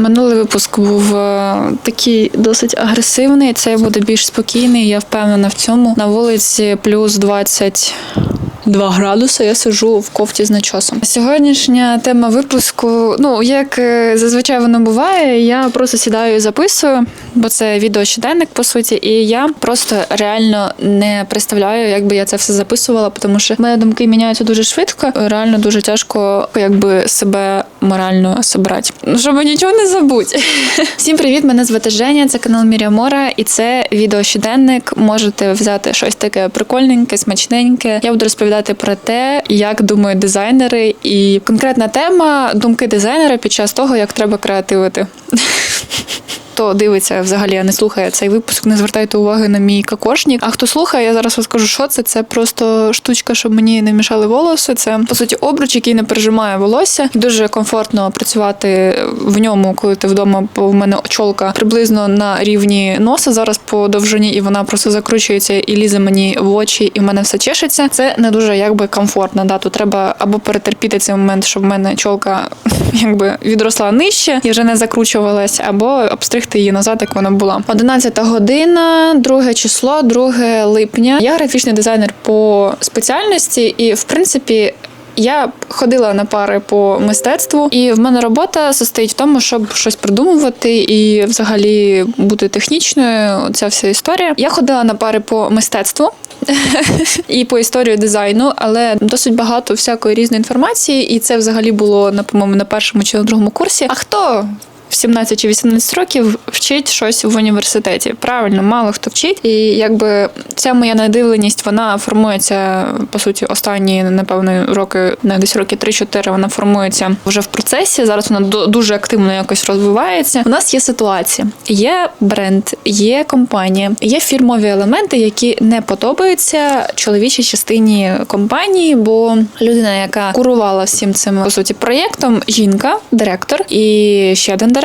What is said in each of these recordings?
Минулий випуск був е, такий досить агресивний. Цей буде більш спокійний. Я впевнена в цьому. На вулиці плюс 22 градуси. Я сижу в кофті з начосом. Сьогоднішня тема випуску. Ну як е, зазвичай воно буває, я просто сідаю і записую, бо це відеощоденник по суті, і я просто реально не представляю, як би я це все записувала, тому що в думки міняються дуже швидко. Реально дуже тяжко, якби себе морально собрати. Ну щоб нічого не забудь. Всім привіт! Мене звати Женя. Це канал Міря Мора, і це відеощоденник. Можете взяти щось таке прикольненьке, смачненьке. Я буду розповідати про те, як думають дизайнери, і конкретна тема думки дизайнера під час того, як треба креативити. Хто дивиться взагалі, а не слухає цей випуск, не звертайте уваги на мій кокошник. А хто слухає, я зараз розкажу, що це. Це просто штучка, щоб мені не мішали волоси. Це по суті обруч, який не пережимає волосся. Дуже комфортно працювати в ньому, коли ти вдома. Бо в мене чолка приблизно на рівні носа зараз по довжині, і вона просто закручується і лізе мені в очі, і в мене все чешеться. Це не дуже якби комфортно. Да, тут треба або перетерпіти цей момент, щоб в мене чолка якби відросла нижче і вже не закручувалась, або обстригти її назад, як вона була. 11 година, друге число, 2 липня. Я графічний дизайнер по спеціальності, і в принципі. Я ходила на пари по мистецтву, і в мене робота состоїть в тому, щоб щось придумувати і взагалі бути технічною. Ця вся історія. Я ходила на пари по мистецтву. і по історії дизайну, але досить багато всякої різної інформації, і це взагалі було на по-моєму на першому чи на другому курсі. А хто в 17 чи 18 років вчить щось в університеті. Правильно, мало хто вчить. І якби ця моя надивленість, вона формується по суті останні, напевно, роки, не десь роки 3-4, Вона формується вже в процесі. Зараз вона дуже активно якось розвивається. У нас є ситуація, є бренд, є компанія, є фірмові елементи, які не подобаються чоловічій частині компанії, бо людина, яка курувала всім цим по суті проєктом, жінка, директор і ще один директор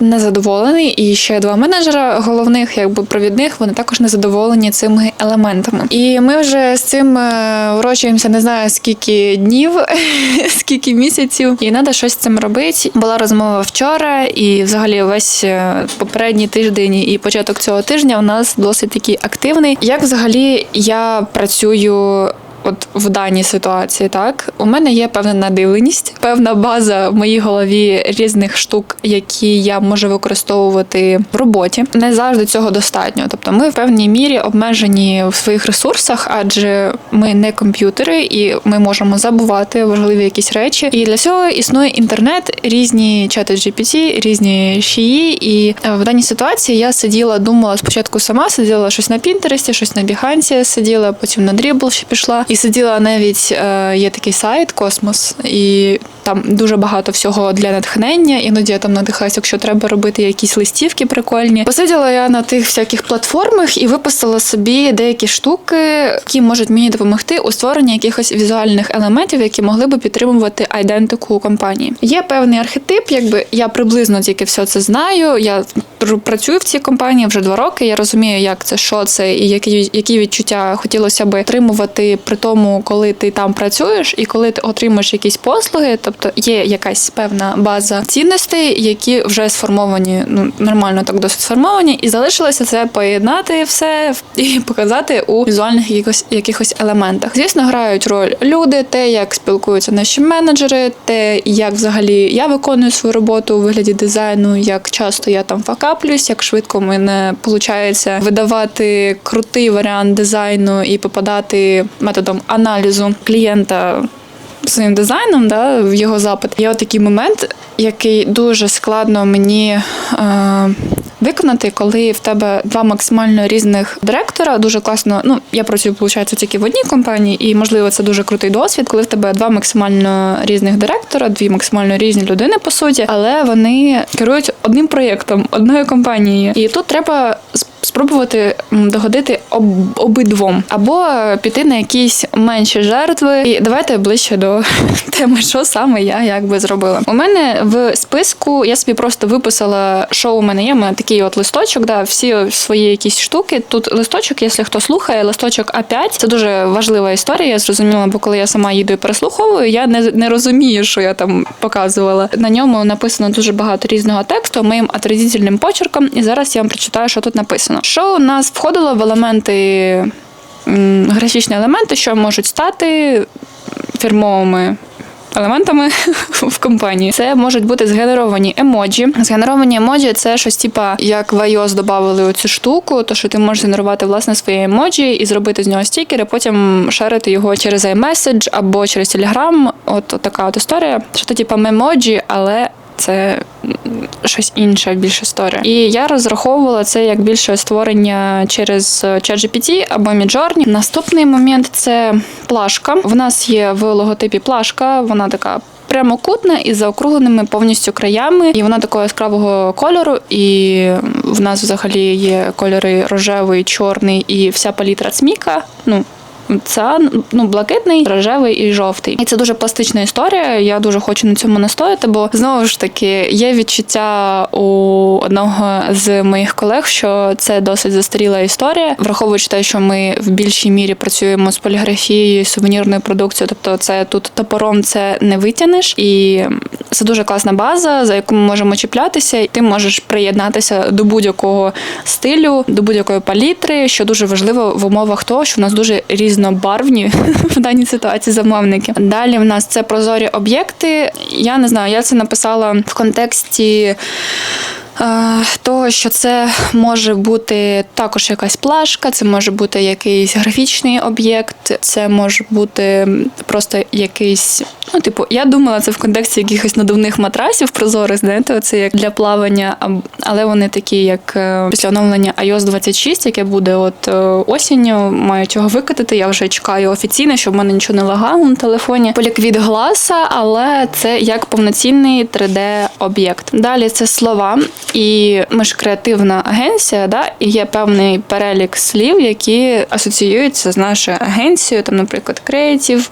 незадоволений, і ще два менеджера головних, якби провідних, вони також незадоволені цими елементами. І ми вже з цим е, ворочаємося не знаю скільки днів, скільки місяців, і треба щось з цим робити. Була розмова вчора, і взагалі весь е, попередній тиждень і початок цього тижня у нас досить такий активний. Як взагалі я працюю От в даній ситуації, так у мене є певна надивленість, певна база в моїй голові різних штук, які я можу використовувати в роботі. Не завжди цього достатньо. Тобто, ми в певній мірі обмежені в своїх ресурсах, адже ми не комп'ютери, і ми можемо забувати важливі якісь речі. І для цього існує інтернет, різні чати GPT, різні шиї. І е, в даній ситуації я сиділа, думала спочатку сама, сиділа щось на Пінтересті, щось на Behance сиділа, потім на Dribble ще пішла. І сиділа навіть е, є такий сайт Космос, і там дуже багато всього для натхнення. Іноді я там надихаюся, якщо треба робити якісь листівки прикольні. Посиділа я на тих всяких платформах і виписала собі деякі штуки, які можуть мені допомогти у створенні якихось візуальних елементів, які могли би підтримувати айдентику компанії. Є певний архетип, якби я приблизно тільки все це знаю. Я працюю в цій компанії вже два роки. Я розумію, як це, що це, і які, які відчуття хотілося би отримувати тому, коли ти там працюєш, і коли ти отримуєш якісь послуги. Тобто є якась певна база цінностей, які вже сформовані, ну нормально так досить сформовані, і залишилося це поєднати все і показати у візуальних якихось, якихось елементах. Звісно, грають роль люди, те, як спілкуються наші менеджери, те, як взагалі я виконую свою роботу у вигляді дизайну, як часто я там факаплюсь, як швидко мене виходить видавати крутий варіант дизайну і попадати методом аналізу клієнта своїм дизайном, да, в його запит. Є такий момент, який дуже складно мені е, виконати, коли в тебе два максимально різних директора. Дуже класно. Ну, я працюю, виходить, тільки в одній компанії, і можливо це дуже крутий досвід, коли в тебе два максимально різних директора, дві максимально різні людини, по суті, але вони керують одним проєктом, одною компанією. І тут треба спробувати догодити об, обидвом, або піти на якісь менші жертви. І давайте ближче до теми, що саме я якби зробила. У мене в списку я собі просто виписала, що у мене є. У мене такий от листочок, да, всі свої якісь штуки. Тут листочок, якщо хто слухає, листочок А5. Це дуже важлива історія. Я зрозуміла, бо коли я сама їду і переслуховую, я не, не розумію, що я там показувала. На ньому написано дуже багато різного тексту моїм отразительним почерком. І зараз я вам прочитаю, що тут написано. Що у нас входило в елементи графічні елементи, що можуть стати фірмовими. Елементами в компанії це можуть бути згенеровані емоджі. Згенеровані емоджі це щось типа як в iOS додали оцю штуку, то що ти можеш генерувати власне своє емоджі і зробити з нього стікери, потім шерити його через iMessage або через Telegram. От, от така от історія. Що це типа мемоджі, але це щось інше, більш історія. І я розраховувала це як більше створення через е, ChatGPT або Midjourney. Наступний момент це плашка. В нас є в логотипі плашка, вона така. Прямокутна із заокругленими повністю краями, і вона такого яскравого кольору. І в нас взагалі є кольори рожевий, чорний і вся палітра цміка. Ну це ну блакитний, рожевий і жовтий. І це дуже пластична історія. Я дуже хочу на цьому настояти, бо знову ж таки є відчуття у одного з моїх колег, що це досить застаріла історія, враховуючи те, що ми в більшій мірі працюємо з поліграфією, сувенірною продукцією. Тобто, це тут топором це не витягнеш, і це дуже класна база, за яку ми можемо чіплятися, і ти можеш приєднатися до будь-якого стилю, до будь-якої палітри, що дуже важливо в умовах того, що в нас дуже різнобарвні в даній ситуації замовники. Далі в нас це прозорі об'єкти. Я не знаю, я це написала в контексті. Е, Того, що це може бути також якась плашка, це може бути якийсь графічний об'єкт, це може бути просто якийсь. Ну, типу, я думала це в контексті якихось надувних матрасів прозорих, знаєте, це як для плавання, але вони такі, як е, після оновлення iOS 26, яке буде от е, осінню, мають його викатати. Я вже чекаю офіційно, щоб в мене нічого не лагало на телефоні. Поліквід гласа, але це як повноцінний 3D-об'єкт. Далі це слова, і ми ж креативна агенція, да, і є певний перелік слів, які асоціюються з нашою агенцією. Там, наприклад,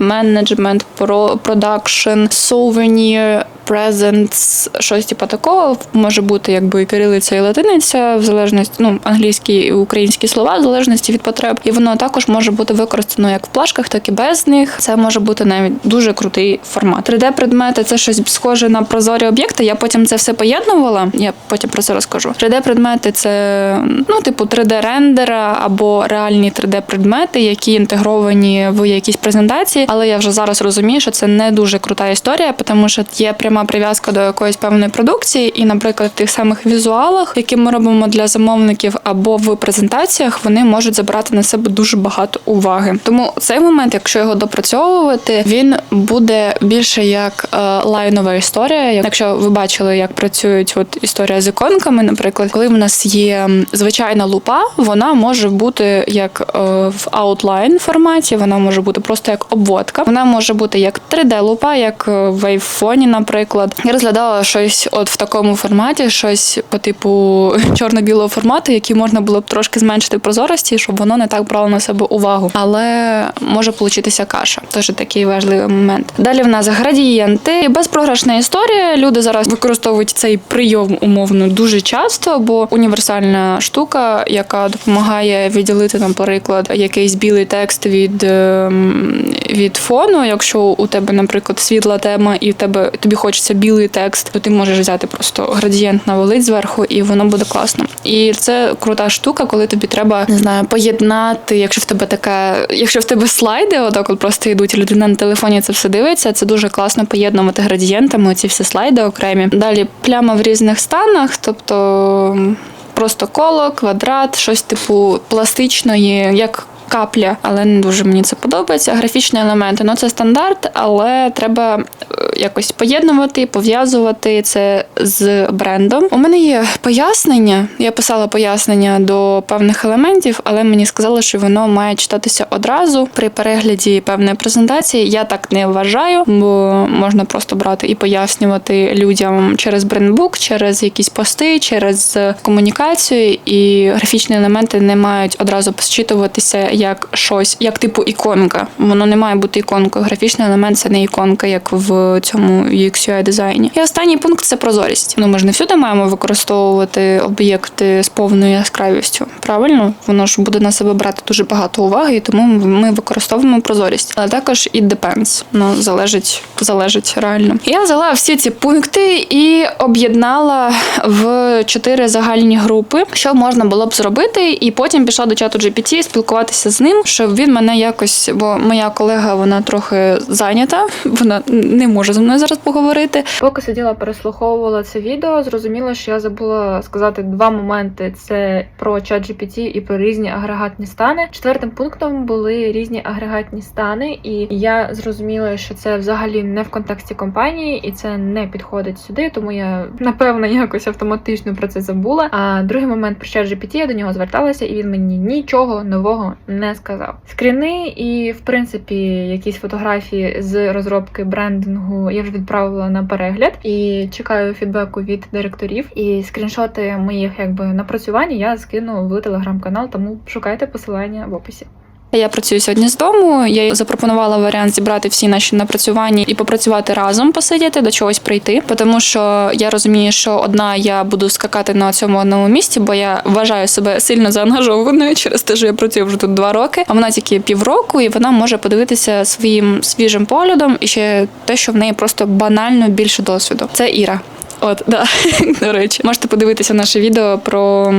management, pro- production, souvenir, presents, щось типу такого. Може бути якби і кирилиця і латиниця, в залежності, ну, англійські і українські слова, в залежності від потреб. І воно також може бути використано як в плашках, так і без них. Це може бути навіть дуже крутий формат. 3D-предмети це щось схоже на прозорі об'єкти. Я потім це все поєднувала. Я потім про це розкажу. 3D-предмети це ну, типу 3D-рендера або реальні 3D-предмети, які інтегровані в якісь презентації. Але я вже зараз розумію, що це не дуже крута історія, тому що є пряма прив'язка до якоїсь певної продукції, і, наприклад, в тих самих візуалах, які ми робимо для замовників, або в презентаціях, вони можуть забрати на себе дуже багато уваги. Тому цей момент, якщо його допрацьовувати, він буде більше як е, лайнова історія. Якщо ви бачили, як працюють от історія з іконками, наприклад, коли в нас є звичайна лупа, вона може бути як е, в аутлайн форматі, вона може бути просто як обводка, вона може бути як 3D-лупа, як е, в айфоні, наприклад. Я розглядала щось от в такому форматі, щось по типу чорно-білого формату, який можна було б трошки зменшити прозорості, щоб воно не так брало на себе увагу. Але може получитися каша. Теж такий важливий момент. Далі в нас градієнти. Безпрограшна історія. Люди зараз використовують цей прийом умовно дуже часто, бо універсальна штука, яка допомагає відділити, наприклад, якийсь білий текст від, ем, від фону. Якщо у тебе, наприклад, світла тема, і в тебе тобі хочеться білий текст, то ти можеш взяти просто градієнт навалить зверху, і воно буде класно. І це крута штука, коли тобі треба не знаю, поєднати, якщо в тебе така, якщо в тебе слайди, отак от просто йдуть, людина на телефоні це все дивиться. Це дуже класно поєднувати градієнтами ці всі слайди окремі. Далі пляма в різних станах, тобто просто коло, квадрат, щось типу пластичної, як. Капля, але не дуже мені це подобається. Графічні елементи, ну це стандарт, але треба е, якось поєднувати, пов'язувати це з брендом. У мене є пояснення. Я писала пояснення до певних елементів, але мені сказали, що воно має читатися одразу при перегляді певної презентації. Я так не вважаю, бо можна просто брати і пояснювати людям через брендбук, через якісь пости, через комунікацію, і графічні елементи не мають одразу зчитуватися як щось, як типу іконка. Воно не має бути іконкою. Графічний елемент це не іконка, як в цьому UX UI дизайні. І останній пункт це прозорість. Ну ми ж не всюди маємо використовувати об'єкти з повною яскравістю. Правильно, воно ж буде на себе брати дуже багато уваги, і тому ми використовуємо прозорість. Але також і depends. Ну залежить, залежить реально. Я взяла всі ці пункти і об'єднала в чотири загальні групи, що можна було б зробити, і потім пішла до чату GPT спілкуватися з ним, щоб він мене якось, бо моя колега вона трохи зайнята, вона не може зі мною зараз поговорити. Поки сиділа, переслуховувала це відео, зрозуміла, що я забула сказати два моменти: це про чат GPT і про різні агрегатні стани. Четвертим пунктом були різні агрегатні стани, і я зрозуміла, що це взагалі не в контексті компанії, і це не підходить сюди, тому я напевно якось автоматично про це забула. А другий момент про чат GPT, я до нього зверталася, і він мені нічого нового не сказав. Скріни і, в принципі, якісь фотографії з розробки брендингу я вже відправила на перегляд і чекаю фідбеку від директорів. І скріншоти моїх якби напрацювань я скину в телеграм-канал, тому шукайте посилання в описі. Я працюю сьогодні з дому. Я їй запропонувала варіант зібрати всі наші напрацювання і попрацювати разом, посидіти до чогось прийти. Тому що я розумію, що одна я буду скакати на цьому одному місці, бо я вважаю себе сильно заангажованою через те, що я працюю вже тут два роки. А вона тільки півроку, і вона може подивитися своїм свіжим поглядом і ще те, що в неї просто банально більше досвіду. Це Іра. От, да, до речі, можете подивитися наше відео про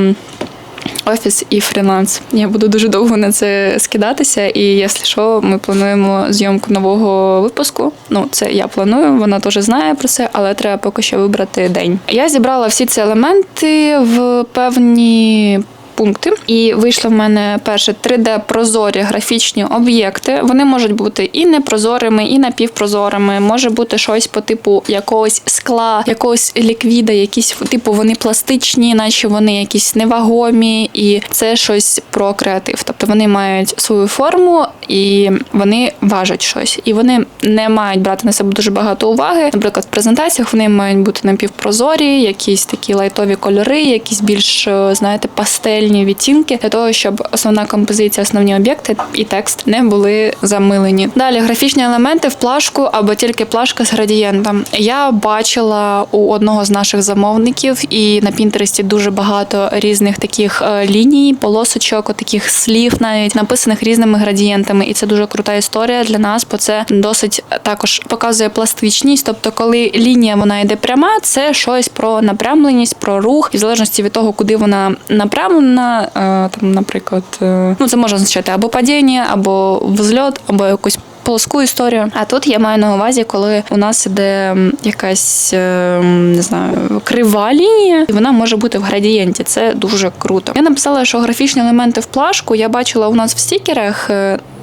офіс і фріланс. Я буду дуже довго на це скидатися, і якщо що, ми плануємо зйомку нового випуску. Ну, це я планую, вона теж знає про це, але треба поки що вибрати день. Я зібрала всі ці елементи в певні. Пункти, і вийшло в мене перше 3D прозорі графічні об'єкти. Вони можуть бути і непрозорими, і напівпрозорими. Може бути щось по типу якогось скла, якогось ліквіда, якісь типу вони пластичні, наче вони якісь невагомі, і це щось про креатив. Тобто вони мають свою форму і вони важать щось, і вони не мають брати на себе дуже багато уваги. Наприклад, в презентаціях вони мають бути напівпрозорі, якісь такі лайтові кольори, якісь більш е, знаєте, пастельні відтінки для того, щоб основна композиція, основні об'єкти і текст не були замилені. Далі графічні елементи в плашку або тільки плашка з градієнтом. Я бачила у одного з наших замовників, і на Пінтересті дуже багато різних таких е, ліній, полосочок, таких слів, навіть написаних різними градієнтами. І це дуже крута історія для нас, бо це досить також показує пластичність. Тобто, коли лінія вона йде пряма, це щось про напрямленість, про рух, і в залежності від того, куди вона направлена, е, там, наприклад, е, ну це може означати або падіння, або взльот, або якусь. Плоску історію. А тут я маю на увазі, коли у нас іде якась е, не знаю крива лінія, і вона може бути в градієнті. Це дуже круто. Я написала, що графічні елементи в плашку я бачила у нас в стікерах.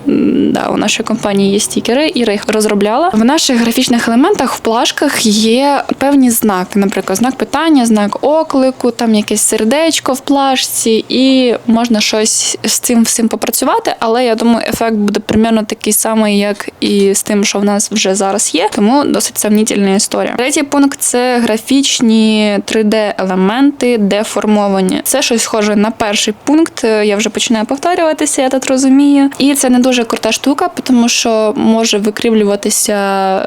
Е, Да, у нашої компанії є стікери, Іра їх розробляла. В наших графічних елементах в плашках є певні знаки, наприклад, знак питання, знак оклику, там якесь сердечко в плашці, і можна щось з цим всім попрацювати. Але я думаю, ефект буде примерно такий самий, як і з тим, що в нас вже зараз є. Тому досить сомнітельна історія. Третій пункт це графічні 3D-елементи деформовані. Це щось схоже на перший пункт. Я вже починаю повторюватися, я так розумію. І це не дуже крута штука, тому що може викривлюватися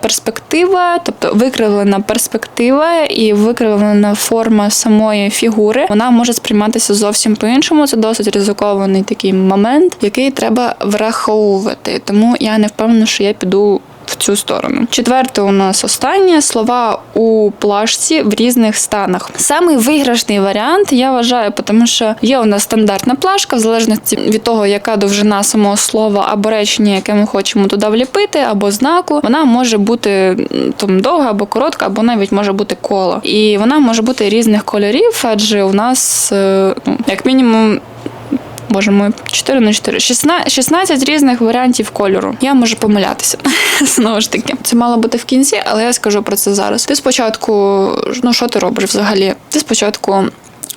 перспектива, тобто викривлена перспектива і викривлена форма самої фігури. Вона може сприйматися зовсім по-іншому. Це досить ризикований такий момент, який треба враховувати. Тому я не впевнена, що я піду. В цю сторону. Четверте, у нас останнє слова у плашці в різних станах. Самий виграшний варіант я вважаю, тому що є у нас стандартна плашка, в залежності від того, яка довжина самого слова або речення, яке ми хочемо туди вліпити, або знаку, вона може бути там довга або коротка, або навіть може бути коло. І вона може бути різних кольорів, адже у нас, е, ну, як мінімум, Боже мой, 4 на 4. 16, 16 різних варіантів кольору. Я можу помилятися. Знову ж таки. Це мало бути в кінці, але я скажу про це зараз. Ти спочатку, ну що ти робиш взагалі? Ти спочатку.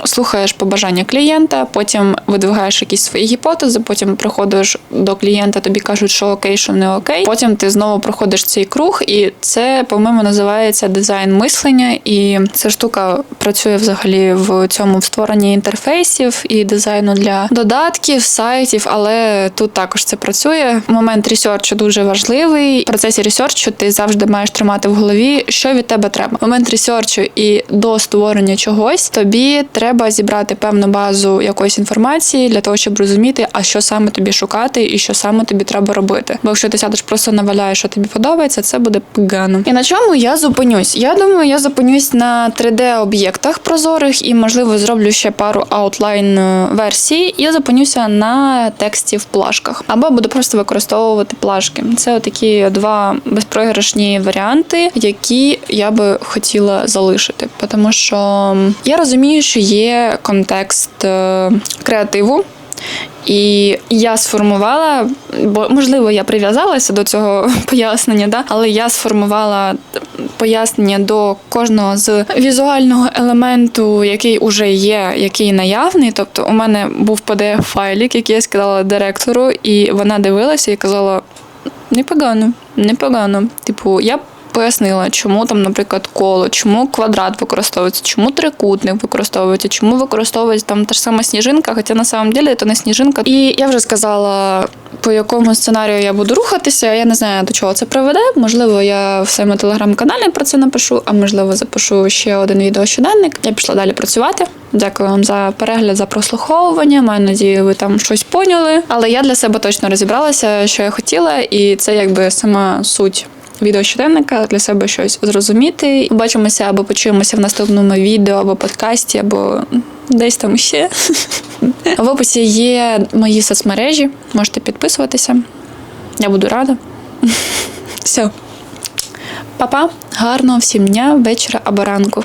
Слухаєш побажання клієнта, потім видвигаєш якісь свої гіпотези, потім приходиш до клієнта, тобі кажуть, що окей, що не окей. Потім ти знову проходиш цей круг, і це, по-моєму, називається дизайн мислення. І ця штука працює взагалі в цьому в створенні інтерфейсів і дизайну для додатків, сайтів, але тут також це працює. Момент ресерчу дуже важливий. В процесі ресерчу ти завжди маєш тримати в голові, що від тебе треба. Момент ресерчу і до створення чогось тобі треба зібрати певну базу якоїсь інформації для того, щоб розуміти, а що саме тобі шукати і що саме тобі треба робити. Бо якщо ти сядеш просто наваляєш, що тобі подобається, це буде погано. І на чому я зупинюсь? Я думаю, я зупинюсь на 3D-об'єктах прозорих і, можливо, зроблю ще пару аутлайн е, версій. Я зупинюся на тексті в плашках. Або буду просто використовувати плашки. Це такі два безпроіграшні варіанти, які я би хотіла залишити. Тому що я розумію, що є контекст е, креативу. І я сформувала, бо можливо я прив'язалася до цього пояснення, да? але я сформувала пояснення до кожного з візуального елементу, який уже є, який наявний. Тобто, у мене був pdf файлік який я скидала директору, і вона дивилася і казала: непогано, непогано. Типу, я пояснила, чому там, наприклад, коло, чому квадрат використовується, чому трикутник використовується, чому використовується там та ж сама сніжинка, хоча на самом деле це не сніжинка. І я вже сказала, по якому сценарію я буду рухатися. Я не знаю, до чого це приведе. Можливо, я в своєму телеграм-каналі про це напишу, а можливо, запишу ще один відео щоденник. Я пішла далі працювати. Дякую вам за перегляд, за прослуховування. Маю надію, ви там щось поняли. Але я для себе точно розібралася, що я хотіла, і це якби сама суть відео щоденника для себе щось зрозуміти. Побачимося або почуємося в наступному відео, або подкасті, або десь там ще. В описі є мої соцмережі, можете підписуватися. Я буду рада. Все. Па-па, гарного всім дня, вечора або ранку.